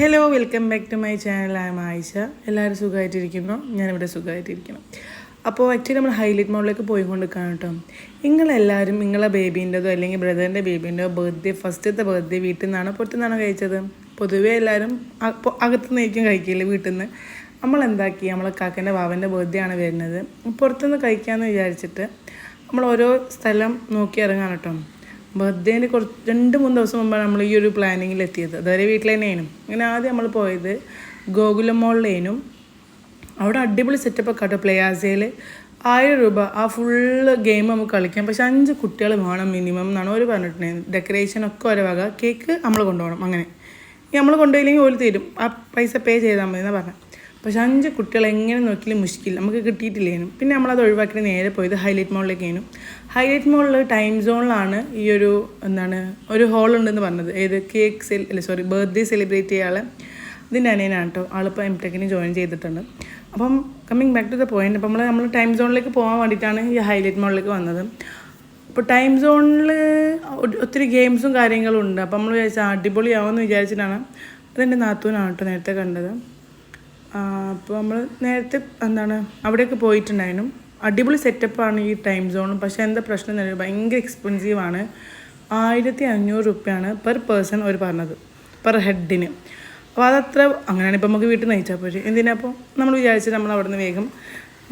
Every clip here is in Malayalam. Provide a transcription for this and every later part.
Hello welcome back to my channel. ആയ ആയിഷ. എല്ലാവരും സുഖമായിട്ടിരിക്കുന്നു? ഞാനിവിടെ സുഖമായിട്ടിരിക്കണം അപ്പോൾ ആക്ച്വലി നമ്മൾ ഹൈലൈറ്റ് മോളിലേക്ക് പോയിക്കൊണ്ടിരിക്കുകയാണ് കേട്ടോ. നിങ്ങളെല്ലാവരും നിങ്ങളെ ബേബീന്റെതോ അല്ലെങ്കിൽ ബ്രദറിന്റെ ബേബീന്റെയോ ബർത്ത്ഡേ ഫസ്റ്റത്തെ ബർത്ത്ഡേ വീട്ടിൽ നിന്നാണോ പുറത്തു നിന്നാണോ കഴിച്ചത്? പൊതുവേ എല്ലാവരും അകത്തു നിന്നായിരിക്കും കഴിക്കില്ല വീട്ടിൽ നിന്ന്? നമ്മൾ എന്താക്കി? നമ്മളെ കാക്കന്റെ ബാവന്റെ ബർത്ത്ഡേ ആണ് വരുന്നത്. പുറത്തുനിന്ന് കഴിക്കാമെന്ന് വിചാരിച്ചിട്ട് നമ്മൾ ഓരോ സ്ഥലം നോക്കി ഇറങ്ങാൻ കേട്ടോ. ബർത്ത്ഡേന് കുറച്ച് രണ്ട് മൂന്ന് ദിവസം മുമ്പാണ് നമ്മൾ ഈ ഒരു പ്ലാനിങ്ങിൽ എത്തിയത്. അതുവരെ വീട്ടിൽ തന്നെയാണ് അങ്ങനെ ആദ്യം നമ്മൾ പോയത് ഗോകുലം മോളിലേനും. അവിടെ അടിപൊളി സെറ്റപ്പൊക്കെ കേട്ടോ പ്ലേയാസയിൽ ആയിരം രൂപ. ആ ഫുള്ള് ഗെയിം നമുക്ക് കളിക്കാം. പക്ഷെ അഞ്ച് കുട്ടികൾ വേണം മിനിമം എന്നാണ് അവർ പറഞ്ഞിട്ടുണ്ടായിരുന്നത്. ഡെക്കറേഷൻ ഒക്കെ ഓരോ വക. കേക്ക് നമ്മൾ കൊണ്ടുപോകണം. അങ്ങനെ. നമ്മൾ കൊണ്ടുപോയില്ലെങ്കിൽ ഓൽ തീരും. ആ പൈസ പേ ചെയ്താൽ മതി എന്നാണ് പറഞ്ഞത് പക്ഷെ അഞ്ച് കുട്ടികൾ എങ്ങനെ നോക്കിയാലും മുഷ്കിൽ. നമുക്ക് കിട്ടിയിട്ടില്ലേനും പിന്നെ നമ്മളത് ഒഴിവാക്കി നേരെ പോയത് ഹൈലൈറ്റ് മോളിലേക്കായിരുന്നു ഹൈലൈറ്റ് മോളിൽ ടൈം സോണിലാണ് ഈ ഒരു എന്താണ് ഒരു ഹോൾ ഉണ്ടെന്ന് പറഞ്ഞത്. ഏത് കേക്ക് സെൽ അല്ല സോറി ബർത്ത്ഡേ സെലിബ്രേറ്റ് ചെയ്യാളെ ഇതിന്റെ അനിയനാണ് കേട്ടോ. ആളിപ്പോൾ എം ടെക്കിന് ജോയിൻ ചെയ്തിട്ടുണ്ട്. അപ്പം coming back to the point അപ്പം നമ്മൾ നമ്മൾ ടൈം സോണിലേക്ക് പോകാൻ വേണ്ടിയിട്ടാണ് ഈ ഹൈലൈറ്റ് മോളിലേക്ക് വന്നത്. അപ്പോൾ ടൈം സോണിൽ ഒത്തിരി ഗെയിംസും കാര്യങ്ങളും ഉണ്ട്. അപ്പം നമ്മൾ വിചാരിച്ചാൽ അടിപൊളിയാവുമെന്ന് വിചാരിച്ചിട്ടാണ് അതെന്റെ നാത്തൂനാണ് കേട്ടോ നേരത്തെ കണ്ടത്. അപ്പോൾ നമ്മൾ നേരത്തെ എന്താണ് അവിടെയൊക്കെ പോയിട്ടുണ്ടായിരുന്നു. അടിപൊളി സെറ്റപ്പാണ് ഈ ടൈം സോണും പക്ഷേ എന്താ പ്രശ്നം എന്ന് ഭയങ്കര എക്സ്പെൻസീവാണ് ആയിരത്തി അഞ്ഞൂറ് റുപ്യാണ് പെർ പേഴ്സൺ അവർ പറഞ്ഞത് പെർ ഹെഡിന് അപ്പോൾ അതത്ര അങ്ങനെയാണ് ഇപ്പോൾ നമുക്ക് വീട്ടിൽ നയിച്ചാൽ പോരെ. എന്തിനാ അപ്പോൾ നമ്മൾ വിചാരിച്ച് നമ്മൾ അവിടെ നിന്ന് വേഗം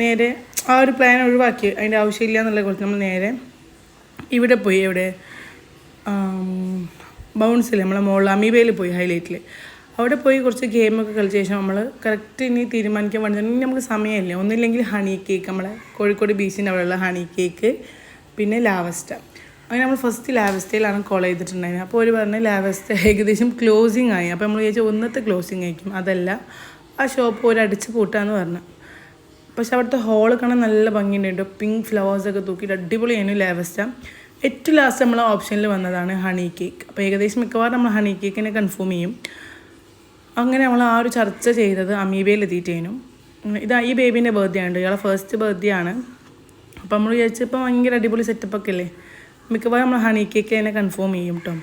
നേരെ ആ ഒരു പ്ലാൻ ഒഴിവാക്കി. അതിന്റെ ആവശ്യമില്ല എന്നുള്ള കുറച്ച് നമ്മൾ നേരെ ഇവിടെ പോയി. എവിടെ? ബൗൺസിൽ നമ്മളെ മോൾ അമീബയിൽ പോയി ഹൈലൈറ്റിൽ അവിടെ പോയി കുറച്ച് ഗെയിമൊക്കെ കളിച്ച ശേഷം നമ്മൾ കറക്റ്റ് ഇനി തീരുമാനിക്കാൻ വേണ്ടി നമുക്ക് സമയമില്ല. ഒന്നുമില്ലെങ്കിൽ ഹണി കേക്ക് നമ്മളെ കോഴിക്കോട് ബീച്ചിന്റെ അവിടെയുള്ള ഹണി കേക്ക് പിന്നെ ലാവസ്റ്റ. അങ്ങനെ നമ്മൾ ഫസ്റ്റ് ലാവസ്റ്റയിലാണ് കോൾ ചെയ്തിട്ടുണ്ടായിരുന്നത്. അപ്പോൾ ഒരു പറഞ്ഞ ലാവസ്റ്റ ഏകദേശം ക്ലോസിങ് ആയി. അപ്പോൾ നമ്മൾ വിചാരിച്ചു ഒന്നത്തെ ക്ലോസിങ് ആയിരിക്കും. അതല്ല ആ ഷോപ്പ് ഒരു അടിച്ച് പൂട്ടാന്ന് പറഞ്ഞു. പക്ഷെ അവിടുത്തെ ഹോൾ കാണാൻ നല്ല ഭംഗിയുണ്ട്. പിങ്ക് ഫ്ലവേഴ്സൊക്കെ തൂക്കിയിട്ട് അടിപൊളിയായിരുന്നു ലാവസ്റ്റ ഏറ്റവും ലാസ്റ്റ് നമ്മൾ ഓപ്ഷനിൽ വന്നതാണ് ഹണി കേക്ക് അപ്പോൾ ഏകദേശം മിക്കവാറും നമ്മൾ ഹണി കേക്കിനെ കൺഫേം ചെയ്യും. അങ്ങനെ നമ്മൾ ആ ഒരു ചർച്ച ചെയ്തത് അമീബയിൽ എത്തിയിട്ടേനും. ഇതാ ഈ ബേബീന്റെ ബർത്ത്ഡേ ആണ് ഇയാളെ ഫസ്റ്റ് ബർത്ത്ഡേ ആണ്. അപ്പോൾ നമ്മൾ വിചാരിച്ചപ്പോൾ ഭയങ്കര അടിപൊളി സെറ്റപ്പൊക്കെ അല്ലേ? മിക്കവാറും നമ്മൾ ഹണി കേക്ക് തന്നെ കൺഫേം ചെയ്യും കേട്ടോ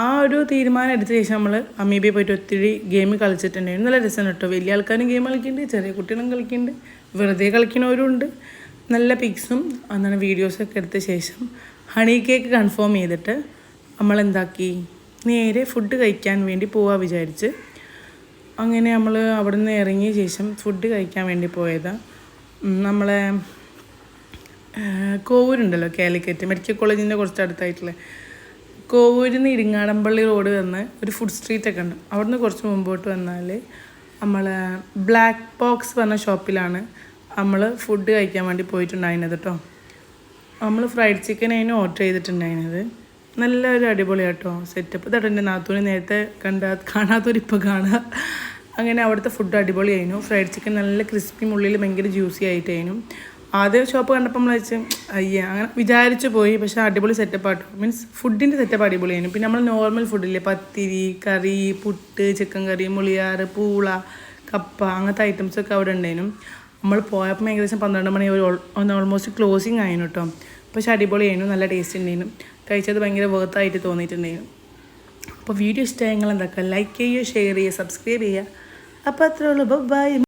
ആ ഒരു തീരുമാനം എടുത്ത ശേഷം നമ്മൾ അമീബയെ പോയിട്ട് ഒത്തിരി ഗെയിം കളിച്ചിട്ടുണ്ടായിരുന്നു. നല്ല രസമാണ് കേട്ടോ വലിയ ആൾക്കാരും ഗെയിം കളിക്കുന്നുണ്ട് ചെറിയ കുട്ടികളും കളിക്കുന്നുണ്ട് വെറുതെ കളിക്കുന്നവരും ഉണ്ട്. നല്ല പിക്സും എന്താണ് വീഡിയോസൊക്കെ എടുത്ത ശേഷം ഹണി കേക്ക് കൺഫേം ചെയ്തിട്ട് നമ്മളെന്താക്കി നേരെ ഫുഡ് കഴിക്കാൻ വേണ്ടി പോവാ വിചാരിച്ച് അങ്ങനെ നമ്മൾ അവിടെ നിന്ന് ഇറങ്ങിയ ശേഷം ഫുഡ് കഴിക്കാൻ വേണ്ടി പോയതാണ് നമ്മളെ കോവൂരുണ്ടല്ലോ കാലിക്കറ്റ് മെഡിക്കൽ കോളേജിന്റെ കുറച്ച് അടുത്തായിട്ടുള്ള. കോവൂരിൽ നിന്ന് ഇരിങ്ങാടമ്പള്ളി റോഡ് വന്ന് ഒരു ഫുഡ് സ്ട്രീറ്റ് ഒക്കെ ഉണ്ട്. അവിടെ നിന്ന് കുറച്ച് മുമ്പോട്ട് വന്നാൽ നമ്മൾ ബ്ലാക്ക് ബോക്സ് പറഞ്ഞ ഷോപ്പിലാണ് നമ്മൾ ഫുഡ് കഴിക്കാൻ വേണ്ടി പോയിട്ടുണ്ടായിരുന്നത് കേട്ടോ നമ്മൾ ഫ്രൈഡ് ചിക്കൻ അതിന് ഓർഡർ ചെയ്തിട്ടുണ്ടായിരുന്നത്. നല്ലൊരു അടിപൊളി കേട്ടോ സെറ്റപ്പ് ഇതാട്ടോ എന്റെ നാത്തൂന് നേരത്തെ കണ്ട കാണാത്തൊരിപ്പോൾ കാണുക അങ്ങനെ അവിടുത്തെ ഫുഡ് അടിപൊളിയായിരുന്നു. ഫ്രൈഡ് ചിക്കൻ നല്ല ക്രിസ്പി ഉള്ളിൽ ഭയങ്കര ജ്യൂസി ആയിട്ടായിരുന്നു. ആദ്യം ഷോപ്പ് കണ്ടപ്പോൾ നമ്മൾ വെച്ച് അയ്യ അങ്ങനെ വിചാരിച്ചു പോയി. പക്ഷേ അടിപൊളി സെറ്റപ്പ് ആട്ടോ. മീൻസ് ഫുഡിന്റെ സെറ്റപ്പ് അടിപൊളിയായിരുന്നു. പിന്നെ നമ്മൾ നോർമൽ ഫുഡില്ലേ പത്തിരി കറി പുട്ട് ചിക്കൻ കറി മുളിയാറ് പൂള കപ്പ അങ്ങനത്തെ ഐറ്റംസൊക്കെ അവിടെ ഉണ്ടായിരുന്നു. നമ്മൾ പോയപ്പോൾ ഏകദേശം പന്ത്രണ്ട് മണി ഒരു ഓൾമോസ്റ്റ് ക്ലോസിങ് ആയിരുന്നു കേട്ടോ പക്ഷെ അടിപൊളിയായിരുന്നു നല്ല ടേസ്റ്റ് ഉണ്ടായിരുന്നു. കഴിച്ചത് ഭയങ്കര വേർത്തായിട്ട് തോന്നിയിട്ടുണ്ടായിരുന്നു. അപ്പോൾ വീഡിയോ ഇഷ്ടമായെങ്കിൽ എന്താക്കുക ലൈക്ക് ചെയ്യുക ഷെയർ ചെയ്യുക സബ്സ്ക്രൈബ് ചെയ്യുക. അപ്പോൾ അത്രേ ഉള്ളൂ. ബൈ